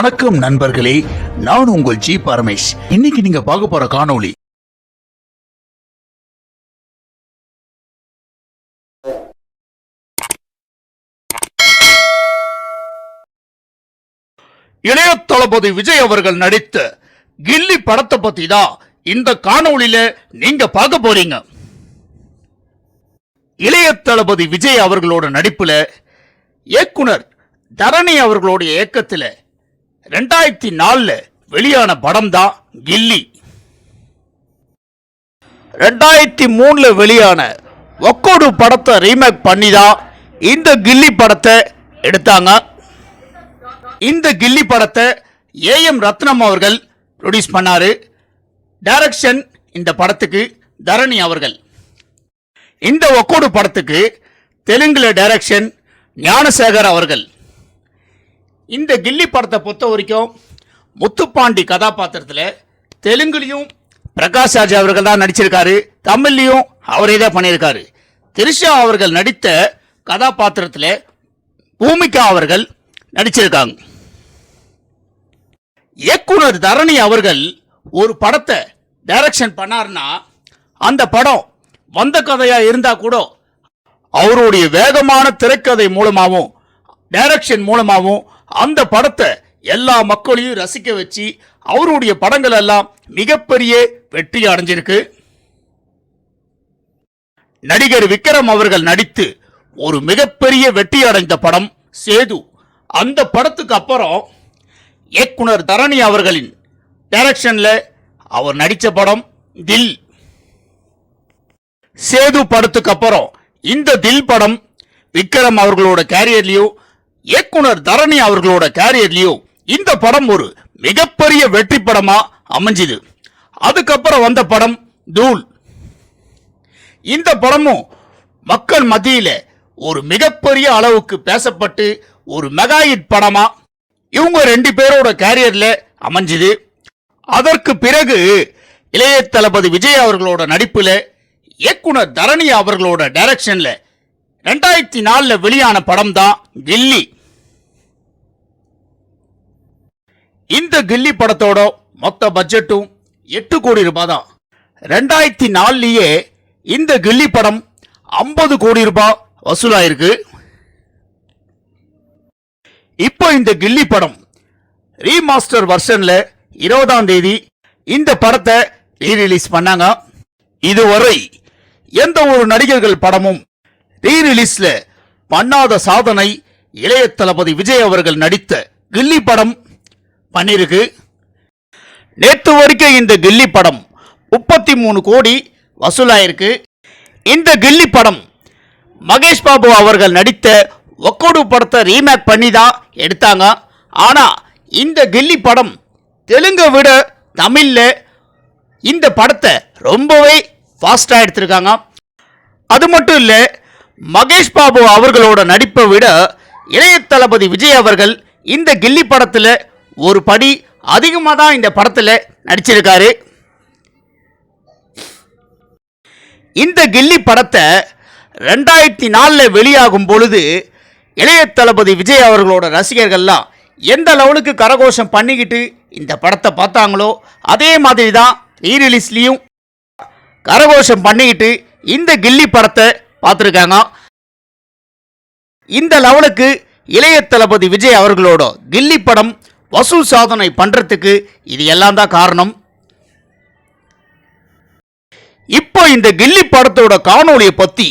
வணக்கம் நண்பர்களே நான் உங்கள் ஜி பரமேஷ். இன்னைக்கு நீங்க பார்க்க போற காணொளி. இளைய தளபதி விஜய் அவர்கள் நடித்த கில்லி படத்தை பத்தி தான் இந்த காணொளியில நீங்க பார்க்க போறீங்க. இளைய தளபதி விஜய் அவர்களோட நடிப்புல இயக்குனர் தரணி அவர்களுடைய இயக்கத்தில் ரெண்டாயிரத்தி நாலுல வெளியான படம் தான் கில்லி. ரெண்டாயிரத்தி மூணுல வெளியான ஒக்கோடு படத்தை ரீமேக் பண்ணி தான் இந்த கில்லி படத்தை எடுத்தாங்க. இந்த கில்லி படத்தை ஏஎம் ரத்னம் அவர்கள் ப்ரொடியூஸ் பண்ணாரு. டைரக்ஷன் இந்த படத்துக்கு தரணி அவர்கள். இந்த ஒக்கோடு படத்துக்கு தெலுங்கில் டைரக்ஷன் ஞானசேகர் அவர்கள். இந்த கில்லி படத்தை பொறுத்த வரைக்கும் முத்துப்பாண்டி கதாபாத்திரத்தில் தெலுங்குலேயும் பிரகாஷ் ராஜ் அவர்கள் தான் நடிச்சிருக்காரு தமிழ்லையும் அவரே தான் பண்ணியிருக்காரு. திரிஷா அவர்கள் நடித்த கதாபாத்திரத்தில் பூமிகா அவர்கள் நடிச்சிருக்காங்க. இயக்குனர் தரணி அவர்கள் ஒரு படத்தை டைரக்ஷன் பண்ணாருன்னா அந்த படம் வந்த கதையாக இருந்தால் கூட அவருடைய வேகமான திரைக்கதை மூலமாகவும் டைரக்ஷன் மூலமாகவும் அந்த படத்தை எல்லா மக்களையும் ரசிக்க வச்சு அவருடைய படங்கள் எல்லாம் மிகப்பெரிய வெற்றி அடைஞ்சிருக்கு. நடிகர் விக்ரம் அவர்கள் நடித்து ஒரு மிகப்பெரிய வெற்றி அடைந்த படம் சேது. அந்த படத்துக்கு அப்புறம் இயக்குனர் தரணி அவர்களின் டைரக்ஷனில் அவர் நடித்த படம் தில். சேது படத்துக்கு அப்புறம் இந்த தில் படம் விக்ரம் அவர்களோட கேரியர்லேயும் இயக்குனர் தரணி அவர்களோட கேரியர்லயும் இந்த படம் ஒரு மிகப்பெரிய வெற்றி படமா அமைஞ்சுது. அதுக்கப்புறம் வந்த படம் தூள். இந்த படமும் மக்கள் மத்தியில ஒரு மிகப்பெரிய அளவுக்கு பேசப்பட்டு ஒரு மெகா ஹிட் படமா இவங்க ரெண்டு பேரோட கேரியர்ல அமைஞ்சுது. அதற்கு பிறகு இளைய தளபதி விஜய் அவர்களோட நடிப்புல இயக்குனர் தரணி அவர்களோட டைரக்ஷன்ல ரெண்டாயிரத்தி நாலுல வெளியான படம் தான் கில்லி. இந்த கில்லி படத்தோட மொத்த பட்ஜெட்டும் எட்டு கோடி ரூபாய் தான் ரெண்டாயிரத்தி நாலுலயே இந்த கில்லி படம் ஐம்பது கோடி ரூபாய் வசூலாயிருக்கு. இப்போ இந்த கில்லி படம் ரீமாஸ்டர் வெர்ஷன்ல இருபதாம் தேதி இந்த படத்தை ரீ ரிலீஸ் பண்ணாங்க. இதுவரை எந்த ஒரு நடிகர்கள் படமும் ரீ ரிலீஸ்ல பண்ணாத சாதனை இளைய தளபதி விஜய் அவர்கள் நடித்த கில்லி படம் பண்ணிருக்கு நேற்று வரைக்கும் இந்த கில்லி படம் முப்பத்தி மூணு கோடி வசூலாயிருக்கு. இந்த கில்லி படம் மகேஷ் பாபு அவர்கள் நடித்த ஒக்கோடு படத்தை ரீமேக் பண்ணி தான் எடுத்தாங்க. ஆனால் இந்த கில்லி படம் தெலுங்கை விட தமிழில் இந்த படத்தை ரொம்பவே ஃபாஸ்ட்டாக எடுத்திருக்காங்க. அது மட்டும் இல்லை மகேஷ் பாபு அவர்களோட நடிப்பை விட இளைய தளபதி விஜய் அவர்கள் இந்த கில்லி படத்தில் ஒரு படி அதிகமாக தான் இந்த படத்தில் நடிச்சிருக்காரு. இந்த கில்லி படத்தை ரெண்டாயிரத்தி நாலில் வெளியாகும் பொழுது இளைய தளபதி விஜய் அவர்களோட ரசிகர்கள்லாம் எந்த லெவலுக்கு கரகோஷம் பண்ணிக்கிட்டு இந்த படத்தை பார்த்தாங்களோ அதே மாதிரி தான் ரீரிலீஸ்லேயும் கரகோஷம் பண்ணிக்கிட்டு இந்த கில்லி படத்தை பார்த்துருக்காங்க. இந்த லெவலுக்கு இளைய தளபதி விஜய் அவர்களோட கில்லி படம் வசூல் சாதனை பண்ணுறதுக்கு இது எல்லாம் தான் காரணம். இப்போ இந்த கில்லி படத்தோட காணொளியை பற்றி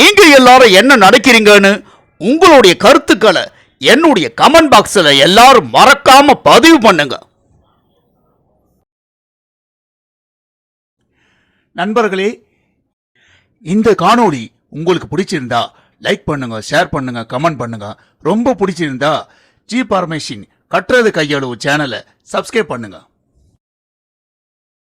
நீங்கள் எல்லாரும் என்ன நடக்கிறீங்கன்னு உங்களுடைய கருத்துக்களை என்னுடைய கமெண்ட் பாக்ஸில் எல்லாரும் மறக்காம பதிவு பண்ணுங்க. நண்பர்களே இந்த காணொளி உங்களுக்கு பிடிச்சிருந்தா லைக் பண்ணுங்க ஷேர் பண்ணுங்க கமெண்ட் பண்ணுங்க. ரொம்ப பிடிச்சிருந்தா ஜி பார்மேஷின் கட்டுறது கையளவு சேனலை சப்ஸ்கிரைப் பண்ணுங்கள்